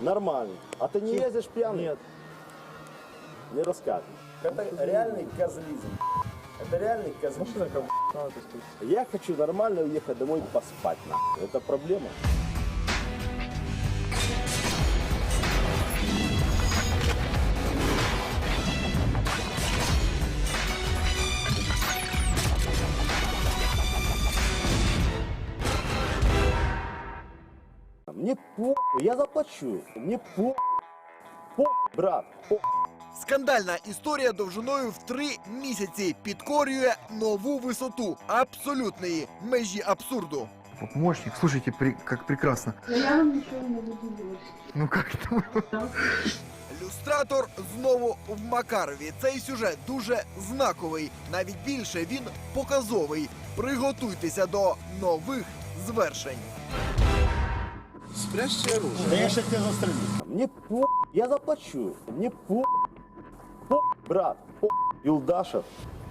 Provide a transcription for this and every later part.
Нормально. А ты не ездишь пьяный? Нет. Не рассказывай. Это реальный козлизм. Это реальный козлизм. Машина как надо так сказать. Я хочу нормально уехать домой поспать. нахуй. Это проблема. Мне по, я заплачу. Мне по, по, брат, по. Скандальна історія довжиною в три місяці підкорює нову висоту абсолютної межі абсурду. Помощник, слушайте, при- как прекрасно. Но я вам ничего не буду делать. Ну как это? Люстратор знову в Макарові. Цей сюжет дуже знаковий. Навіть більше він показовий. Приготуйтеся до нових звершень Да я сейчас тебя застрелю. Мне по, я заплачу. Мне по, по, брат, по. Юлдашев,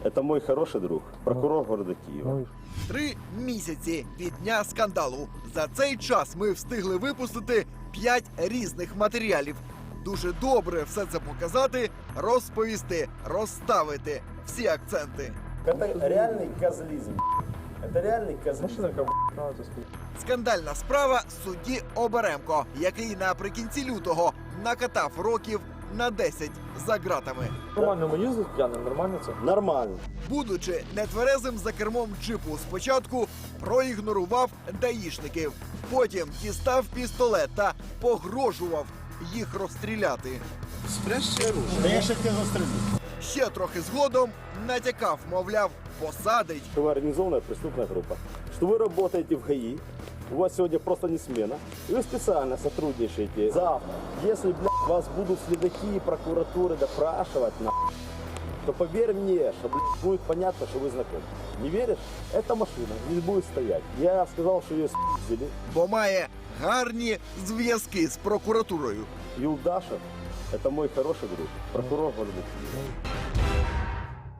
это мой хороший друг, прокурор города Киева. Ну, и Три місяці від дня скандалу. За цей час ми встигли випустити п'ять різних матеріалів. Дуже добре все це показати, розповісти, розставити всі акценти. Это реальный козлизм. Надо так сказать. Скандальна справа судді Оберемко, який наприкінці лютого накатав років на 10 за ґратами. Нормально ми п'яним, нормально це? Нормально. Будучи нетверезим за кермом джипу, спочатку проігнорував даїшників, потім дістав пістолет та погрожував їх розстріляти. Да я сейчас тебя застрелю. Ще трохи згодом натякав, мовляв, посадить. Что вы организованная преступная группа. Что вы работаете в ГАИ. У вас сегодня просто не смена. И вы специально сотрудничаете. Завтра, если блядь, вас будут следаки и прокуратуры допрашивать, на, то поверь мне, что блядь, будет понятно, что вы знакомы. Не веришь? Эта машина не будет стоять. Я сказал, что ее спиздили. бо має гарні зв'язки з прокуратурою. Юлдашев – это мой хороший друг, прокурор города Киева.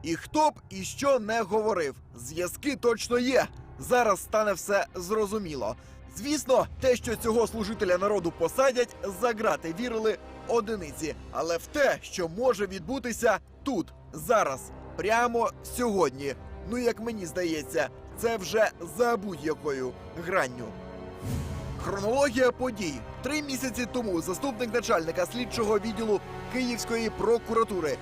І хто б і що не говорив, зв'язки точно є. Зараз стане все зрозуміло. Звісно, те, що цього служителя народу посадять, за грати вірили одиниці. Але в те, що може відбутися тут, зараз, прямо сьогодні. Ну як мені здається, це вже за будь-якою гранню. Хронологія подій. Три місяці тому заступник начальника слідчого відділу Київської прокуратури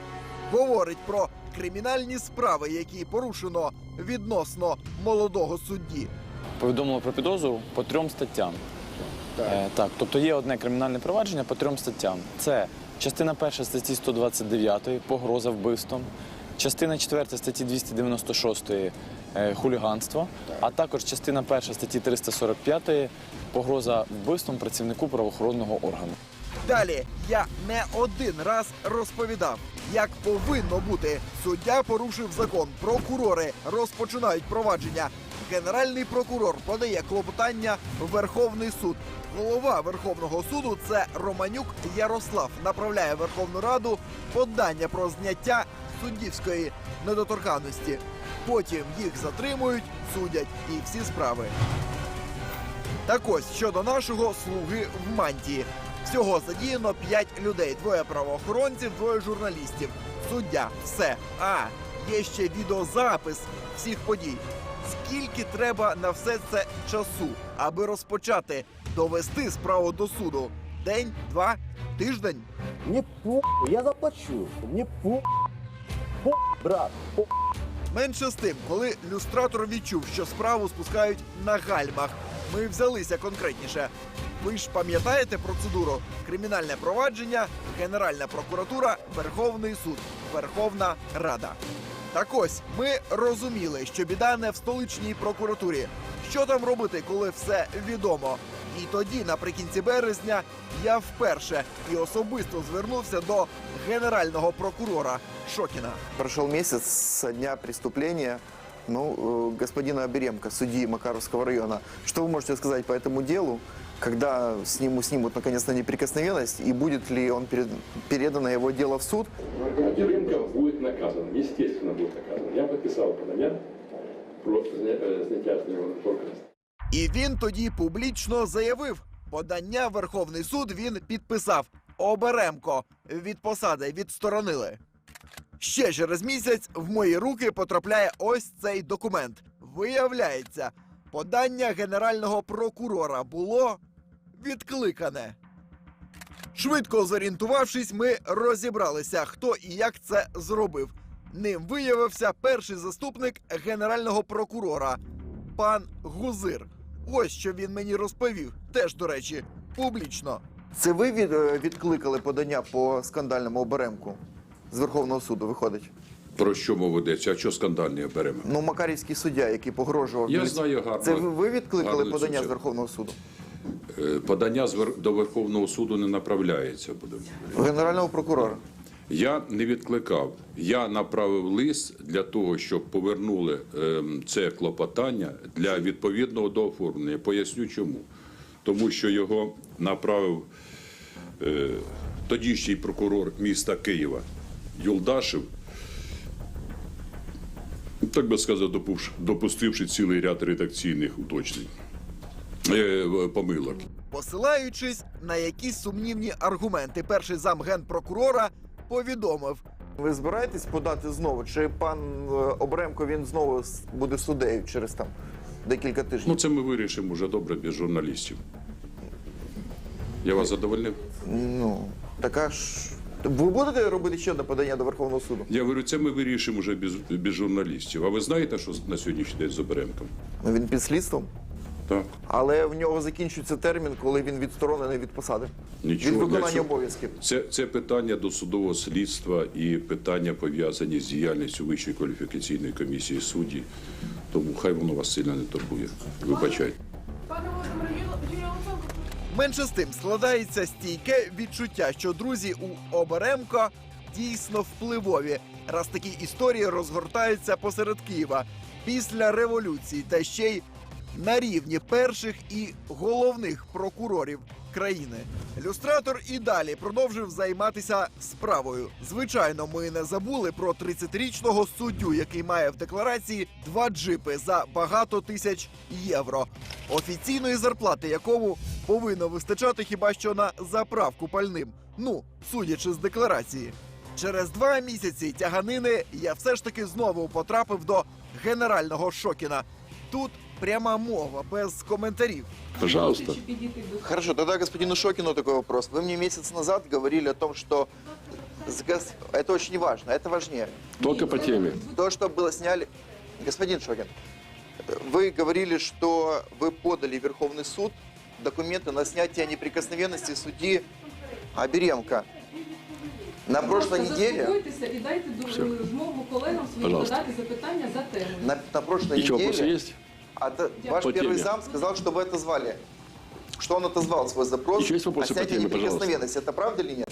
говорить про кримінальні справи, які порушено відносно молодого судді. повідомило про підозру по трьом статтям. Е, так, тобто є одне кримінальне провадження по трьом статтям. Це частина перша статті 129 погроза вбивством, частина четверта статті 296 е, хуліганство, а також частина перша статті 345 погроза вбивством працівнику правоохоронного органу. Далі я не один раз розповідав, як повинно бути. Суддя порушив закон. Прокурори розпочинають провадження. Генеральний прокурор подає клопотання в Верховний суд. Голова Верховного суду це Романюк Ярослав. Направляє Верховну Раду подання про зняття суддівської недоторканності. Потім їх затримують, судять і всі справи. Так ось щодо нашого слуги в мантії. Всього задіяно 5 людей: двоє правоохоронців, двоє журналістів. Суддя, все. А є ще відеозапис всіх подій. Скільки треба на все це часу, аби розпочати довести справу до суду? День, два, тиждень. Мне по, я заплачу. Мне по, брат. Менше з тим, коли люстратор відчув, що справу спускають на гальмах, ми взялися конкретніше. Ви ж пам'ятаєте процедуру? Кримінальне провадження, Генеральна прокуратура, Верховний суд, Верховна Рада. Так ось ми розуміли, що біда не в столичній прокуратурі. Що там робити, коли все відомо? І тоді, наприкінці березня, я вперше і особисто звернувся до генерального прокурора Шокіна. Прошел месяц со дня преступления ну, э, господина Оберемка, судьи Макаровского района. Что вы можете сказать по этому делу, когда с нему снимут наконец-то неприкосновенность, и будет ли он перед- передано его дело в суд? Рынков будет наказан, естественно будет наказан. Я подписал подання про зня- е, зняття з нього недоторканності. І він тоді публічно заявив: Подання в Верховний суд він підписав. Оберемко від посади відсторонили. Ще через місяць в мої руки потрапляє ось цей документ. Виявляється, подання генерального прокурора було відкликане. Швидко зорієнтувавшись, ми розібралися, хто і як це зробив. Ним виявився перший заступник генерального прокурора пан Гузир. Ось що він мені розповів, теж до речі, публічно. Це ви від, е, відкликали подання по скандальному оберемку з Верховного суду, виходить? Про що мова йдеться? А що скандальне беремо? Ну, Макарівський суддя, який погрожував. Я знаю гарно. Це ви, відкликали гарно подання цю- з Верховного суду? Е, Подання з Вер- до Верховного суду не направляється. Будемо. Генерального прокурора. Я не відкликав. Я направив лист для того, щоб повернули ем, це клопотання для відповідного до оформлення. Поясню чому. Тому що його направив е, тодішній прокурор міста Києва Юлдашев. Так би сказати, допустивши цілий ряд редакційних уточнень. Е, помилок. Посилаючись на якісь сумнівні аргументи, перший зам генпрокурора повідомив: Ви збираєтесь подати знову? Чи пан е, Обремко він знову буде суддею через там декілька тижнів? Ну, це ми вирішимо вже добре без журналістів. Я вас задовольнив? Ну, така ж. Ви будете робити ще одне подання до Верховного суду? Я говорю, це ми вирішимо вже без, без журналістів. А ви знаєте, що на сьогоднішній день з Оберемком? Ну, він під слідством. Так. Але в нього закінчується термін, коли він відсторонений від посади. Нічого від виконання обов'язків. Це, це питання досудового слідства і питання пов'язані з діяльністю Вищої кваліфікаційної комісії судді. Тому хай воно вас сильно не турбує. Вибачайте. Пане Володимире, Менше з тим складається стійке відчуття, що друзі у Оберемко дійсно впливові, раз такі історії розгортаються посеред Києва після революції та ще й на рівні перших і головних прокурорів країни. Люстратор і далі продовжив займатися справою. Звичайно, ми не забули про 30-річного суддю, який має в декларації два джипи за багато тисяч євро. Офіційної зарплати якому повинно вистачати хіба що на заправку пальним. Ну, судячи з декларації. Через два місяці тяганини я все ж таки знову потрапив до генерального Шокіна. Тут пряма мова без коментарів. Пожалуйста. чи підійти до Хорошо, тогда господину Шокину такой вопрос. Вы мне месяц назад говорили о том, что с гос- это очень важно, это важнее. Тільки по темі. То, что было сняли... Господин Шокин, вы говорили, что вы подали в Верховный суд документы на снятие неприкосновенности судьи Аберемко. На прошлой неделе, Заспокойтеся і дайте ду- змогу колегам своїм Пожалуйста. задати запитання за темою. на, на прошлой Еще вопросы неделе есть? а то- ваш По первый теме. зам сказал, что вы отозвали. Что он отозвал свой запрос Еще есть вопросы о по снятии теме, пожалуйста? неприкосновенности. Это правда или нет?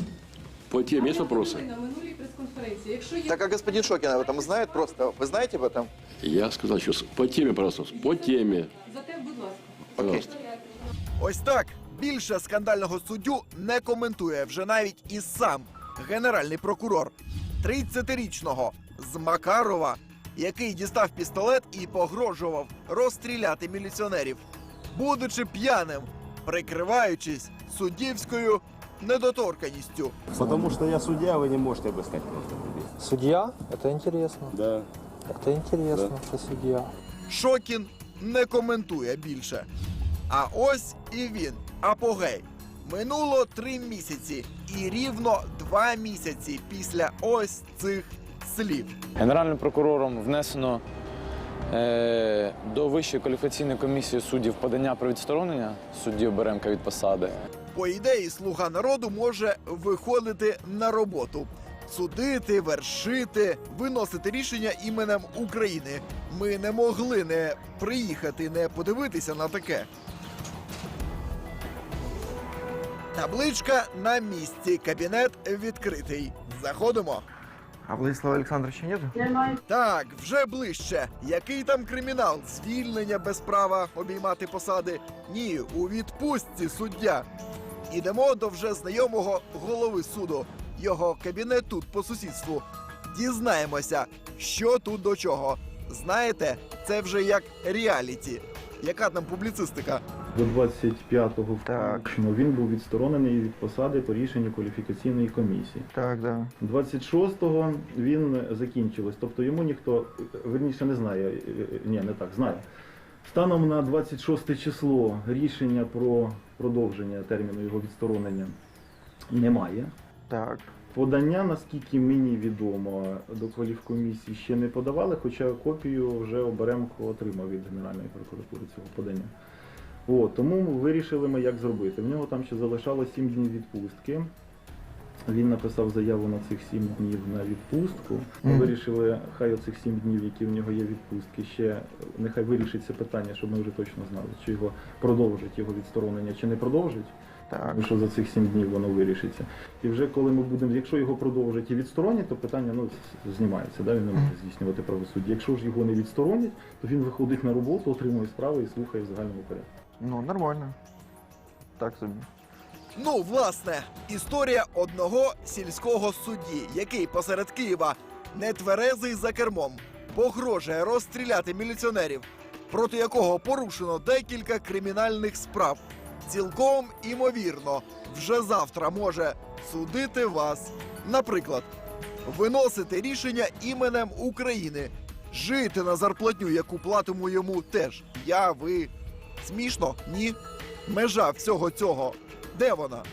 По теме есть Пане вопросы? Володимире, На минулій прес-конференції. Якщо є Так как господин Шокин об этом знает просто. Вы знаете об этом? Я сказал сейчас по теме, пожалуйста. По теме. за те, будь ласка. Пожалуйста. Ось так більше скандального суддю не коментує вже навіть і сам генеральний прокурор 30-річного з Макарова, який дістав пістолет і погрожував розстріляти міліціонерів, будучи п'яним, прикриваючись суддівською недоторканістю. Потому что я судья, вы не можете обыскать просто людей. Судья? Это интересно. Да. Это интересно, что судья. Шокін не коментує більше. А ось і він, апогей. Минуло три місяці, і рівно два місяці після ось цих слів. Генеральним прокурором внесено е, до Вищої кваліфікаційної комісії суддів подання про відсторонення судді Оберемка від посади. По ідеї, слуга народу може виходити на роботу. Судити, вершити, виносити рішення іменем України. Ми не могли не приїхати, не подивитися на таке. Табличка на місці. Кабінет відкритий. Заходимо. А Владислава Александровича нету? Немає. Так, вже ближче. Який там кримінал? Звільнення без права обіймати посади? Ні, у відпустці суддя. Ідемо до вже знайомого голови суду. Його кабінет тут по сусідству. Дізнаємося, що тут до чого. Знаєте, це вже як реаліті. Яка там публіцистика? До 25-го Так. включно він був відсторонений від посади по рішенню кваліфікаційної комісії. Так, да. 26-го він закінчилось, тобто йому ніхто верніше не знає. Ні, не так, знає. Станом на 26 число рішення про продовження терміну його відсторонення немає. Так. Подання, наскільки мені відомо, до кваліфкомісії ще не подавали, хоча копію вже Оберемко отримав від Генеральної прокуратури цього подання. О, тому вирішили ми, як зробити. В нього там ще залишалось 7 днів відпустки. Він написав заяву на цих 7 днів на відпустку. Ми Мгм. вирішили, хай оцих 7 днів, які в нього є відпустки, ще нехай вирішить це питання, щоб ми вже точно знали, чи його продовжить його відсторонення, чи не продовжить. Так. Що за цих 7 днів воно вирішиться. І вже коли ми будемо, якщо його продовжать і відсторонять, то питання ну, знімається, да? він не може здійснювати правосуддя. Якщо ж його не відсторонять, то він виходить на роботу, отримує справи і слухає в загальному порядку. Ну, нормально. Так собі. Ну, власне, історія одного сільського судді, який посеред Києва нетверезий за кермом, погрожує розстріляти міліціонерів, проти якого порушено декілька кримінальних справ. Цілком імовірно, вже завтра може судити вас. Наприклад, виносити рішення іменем України, жити на зарплатню, яку платимо йому теж. Я, ви. Смішно? Ні. Межа всього цього. Де вона?